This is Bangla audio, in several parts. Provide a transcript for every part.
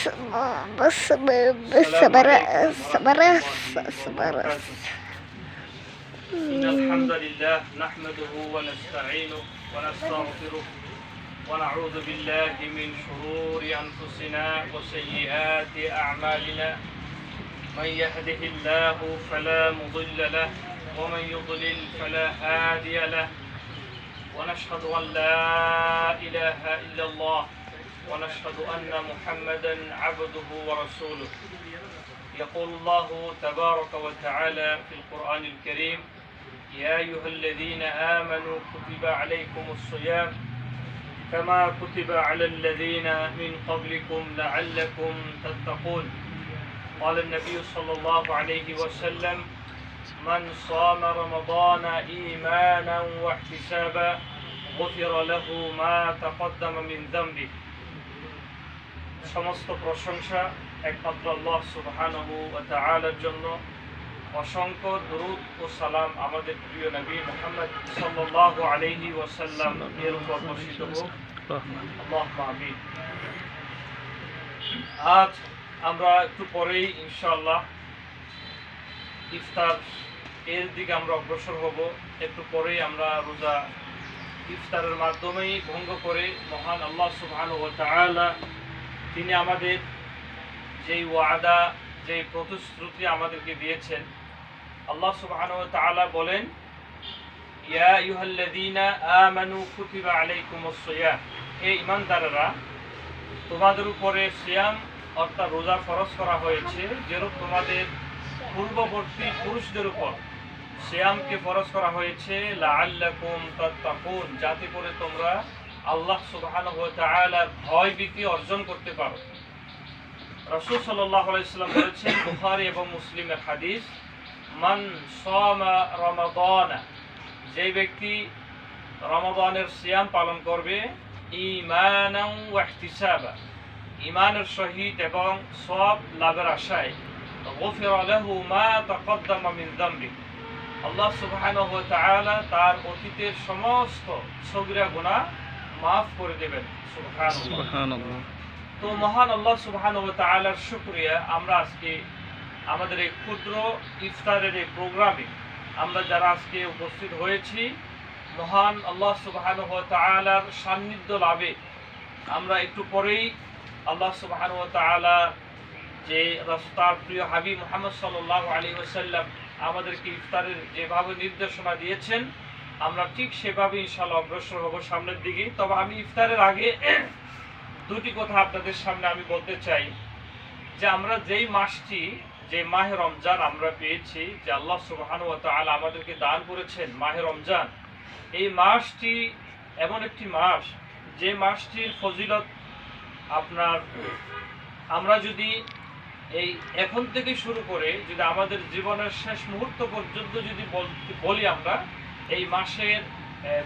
صبر صبر صبر صبر إن الحمد لله نحمده ونستعينه ونستغفره ونعوذ بالله من شرور أنفسنا وسيئات أعمالنا من يهده الله فلا مضل له ومن يضلل فلا هادي له ونشهد أن لا إله إلا الله ونشهد أن محمدا عبده ورسوله. يقول الله تبارك وتعالى في القرآن الكريم يا أيها الذين آمنوا كتب عليكم الصيام كما كتب على الذين من قبلكم لعلكم تتقون. قال النبي صلى الله عليه وسلم من صام رمضان إيمانا واحتسابا غفر له ما تقدم من ذنبه. সমস্ত প্রশংসা একমাত্র আল্লাহ সুবহানাহু ওয়া তাআলার জন্য। অসংখ্য দরুদ ও সালাম আমাদের প্রিয় নবী মুহাম্মদ সাল্লাল্লাহু আলাইহি ওয়াসাল্লাম এর উপর বর্ষিত আজ আমরা একটু পরেই ইনশাআল্লাহ ইফতার এর দিকে আমরা অগ্রসর হব। একটু পরেই আমরা রোজা ইফতারের মাধ্যমেই ভঙ্গ করে মহান আল্লাহ সুবহানাহু ওয়া তাআলা তিনি আমাদের যেই ওয়াদা, যেই প্রতিশ্রুতি আমাদেরকে দিয়েছেন, আল্লাহ সুবহানাহু ওয়া তাআলা বলেন, ইয়া তোমাদের উপরে সিয়াম অর্থাৎ রোজা ফরজ করা হয়েছে, যেরূপ তোমাদের পূর্ববর্তী পুরুষদের উপর সিয়ামকে ফরজ করা হয়েছে তাত্তাকুন, যাতে করে তোমরা আল্লাহ সুবাহান ভয় ভীতি অর্জন করতে পারো। রসুল বলেছেন বুহারি এবং মুসলিমের হাদিস, মান রমাদানা যে ব্যক্তি রমাদানের সিয়াম পালন করবে ইমানাবা ইমানের সহিত এবং সব লাভের আশায় আল্লাহ সুবাহ তার অতীতের সমস্ত গুণা মাফ করে দেবেন তো মহান আল্লাহ সুবহানাহু ওয়া তাআলার শুকরিয়া আমরা আজকে আমাদের এই ক্ষুদ্র ইফতারের এই প্রোগ্রামে আমরা যারা আজকে উপস্থিত হয়েছি মহান আল্লাহ সুবহানাহু ওয়া তাআলার সান্নিধ্য লাভে আমরা একটু পরেই আল্লাহ সুবহানাহু ওয়া তাআলা যে রাস্তার প্রিয় হাবিব মুহাম্মদ সাল্লাল্লাহু আলী ওয়াসাল্লাম আমাদেরকে ইফতারের যেভাবে নির্দেশনা দিয়েছেন আমরা ঠিক সেভাবে ইনশাআল্লাহ অগ্রসর হব সামনের দিকে। তবে আমি ইফতারের আগে দুটি কথা আপনাদের সামনে আমি বলতে চাই। যে আমরা যেই মাসটি যে মাহে রমজান আমরা পেয়েছি, যে আল্লাহ সুবহানাহু ওয়া তাআলা আমাদেরকে দান করেছেন মাহে রমজান, এই মাসটি এমন একটি মাস, যে মাসটির ফজিলত আপনার, আমরা যদি এই এখন থেকে শুরু করে, যদি আমাদের জীবনের শেষ মুহূর্ত পর্যন্ত যদি বলি আমরা এই মাসের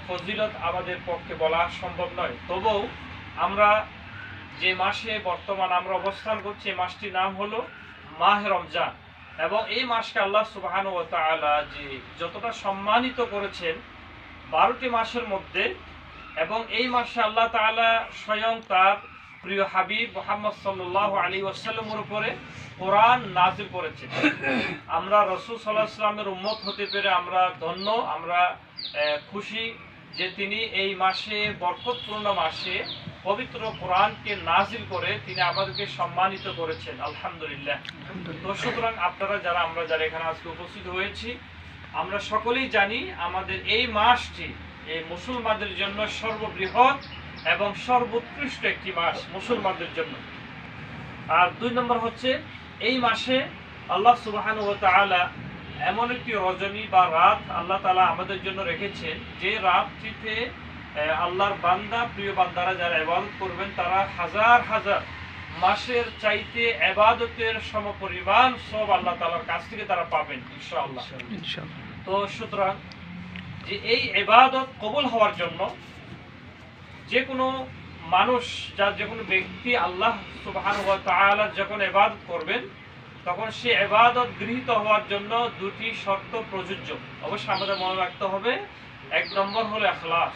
ফজিলত আমাদের পক্ষে বলা সম্ভব নয়। তবুও আমরা যে মাসে বর্তমান আমরা অবস্থান করছি, এই মাসটির নাম হলো মাহে রমজান। এবং এই মাসকে আল্লাহ সুবহান ও তাআলা যে যতটা সম্মানিত করেছেন, বারোটি মাসের মধ্যে, এবং এই মাসে আল্লাহ তাআলা স্বয়ং তার প্রিয় হাবিব মোহাম্মদ সাল্লাহ আলী ওয়াসাল্লামের উপরে কোরআন নাজিল করেছেন আমরা রসুল সাল্লাহ ইসলামের উম্মত হতে পেরে আমরা ধন্য আমরা খুশি যে তিনি এই মাসে বরকতপূর্ণ মাসে পবিত্র কোরআনকে নাজিল করে তিনি আমাদেরকে সম্মানিত করেছেন। আলহামদুলিল্লাহ। তো সুতরাং আপনারা যারা আমরা যারা এখানে আজকে উপস্থিত হয়েছি আমরা সকলেই জানি আমাদের এই মাসটি এই মুসলমানদের জন্য সর্ববৃহৎ এবং সর্বোৎকৃষ্ট একটি মাস মুসলমানদের জন্য। আর দুই নম্বর হচ্ছে এই মাসে আল্লাহ সুবহান ও এমন একটি রজনী বা রাত আল্লাহ তাআলা আমাদের জন্য রেখেছেন যে রাতটিতে আল্লাহর বান্দা প্রিয় বান্দারা যারা ইবাদত করবেন তারা হাজার হাজার মাসের চাইতে এবাদতের সমপরিমাণ সব আল্লাহ তাআলার কাছ থেকে তারা পাবেন ইনশাআল্লাহ। তো সুতরাং যে এই এবাদত কবুল হওয়ার জন্য যে কোনো মানুষ যা যে কোনো ব্যক্তি আল্লাহ সুবহান ওয়া যখন ইবাদত করবেন, তখন সে ইবাদত গৃহীত হওয়ার জন্য দুটি শর্ত প্রযোজ্য। অবশ্যই আমাদের মনে রাখতে হবে, এক নম্বর হলো এখলাস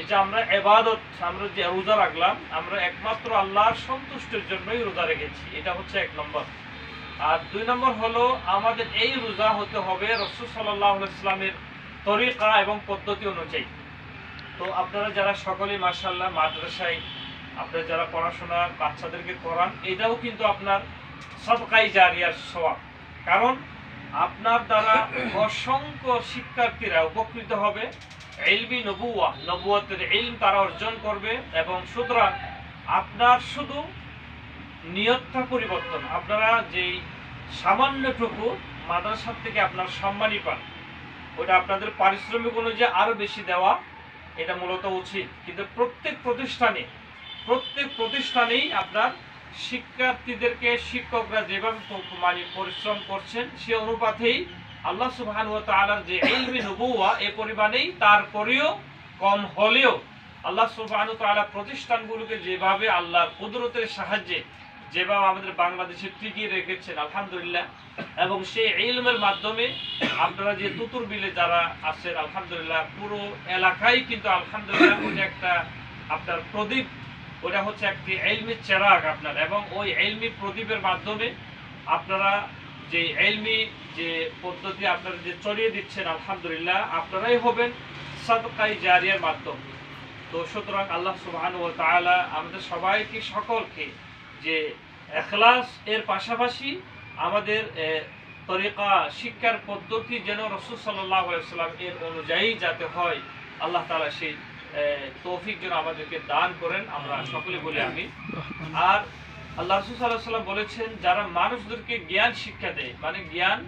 এটা আমরা এবাদত আমরা যে রোজা রাখলাম, আমরা একমাত্র আল্লাহর সন্তুষ্টির জন্যই রোজা রেখেছি। এটা হচ্ছে এক নম্বর। আর দুই নম্বর হলো, আমাদের এই রোজা হতে হবে রসুল সাল্লাহ ইসলামের তরিকা এবং পদ্ধতি অনুযায়ী। তো আপনারা যারা সকলেই মার্শাল্লাহ মাদ্রাসায়, আপনারা যারা পড়াশোনা বাচ্চাদেরকে করান, এটাও কিন্তু আপনার সবকাই জারিয়ার সবাব কারণ আপনার দ্বারা অসংখ্য শিক্ষার্থীরা উপকৃত হবে এলবি নবুয়া নবুয়াতের ইলম তারা অর্জন করবে এবং সুতরাং আপনার শুধু নিয়তটা পরিবর্তন, আপনারা যেই সামান্যটুকু মাদ্রাসার থেকে আপনার সম্মানই পান, ওটা আপনাদের পারিশ্রমিক অনুযায়ী আরও বেশি দেওয়া এটা মূলত উচিত। কিন্তু প্রত্যেক প্রতিষ্ঠানে, প্রত্যেক প্রতিষ্ঠানেই আপনার শিক্ষার্থীদেরকে শিক্ষকরা যেভাবে মানে পরিশ্রম করছেন, সে অনুপাতেই আল্লাহ সুবহান ওয়া তাআলার যে ইলমি নবুয়া এ পরিমাণেই তারপরেও কম হলেও আল্লাহ সুবহান ওয়া প্রতিষ্ঠানগুলোকে যেভাবে আল্লাহর কুদরতের সাহায্যে যেভাবে আমাদের বাংলাদেশে টিকিয়ে রেখেছেন, আলহামদুলিল্লাহ। এবং সেই ইলমের মাধ্যমে আপনারা যে তুতুর বিলে যারা আছেন, আলহামদুলিল্লাহ, পুরো এলাকায় কিন্তু আলহামদুলিল্লাহ ওটা একটা আপনার প্রদীপ, ওটা হচ্ছে একটি এলমি চেরাগ আপনার। এবং ওই এলমি প্রদীপের মাধ্যমে আপনারা যে এলমি যে পদ্ধতি আপনারা যে চড়িয়ে দিচ্ছেন, আলহামদুলিল্লাহ, আপনারাই হবেন সাদকাই জারিয়ার মাধ্যম। তো সুতরাং আল্লাহ তাআলা আমাদের সবাইকে, সকলকে যে এখলাস এর পাশাপাশি আমাদের তরিকা শিক্ষার পদ্ধতি যেন রসুল সাল্লাহ সাল্লাম এর অনুযায়ী যাতে হয় আল্লাহ তালা সেই তৌফিক যেন আমাদেরকে দান করেন আমরা সকলে বলি আমি আর আল্লাহ রসুল সাল্লাহ সাল্লাম বলেছেন যারা মানুষদেরকে জ্ঞান শিক্ষা দেয় মানে জ্ঞান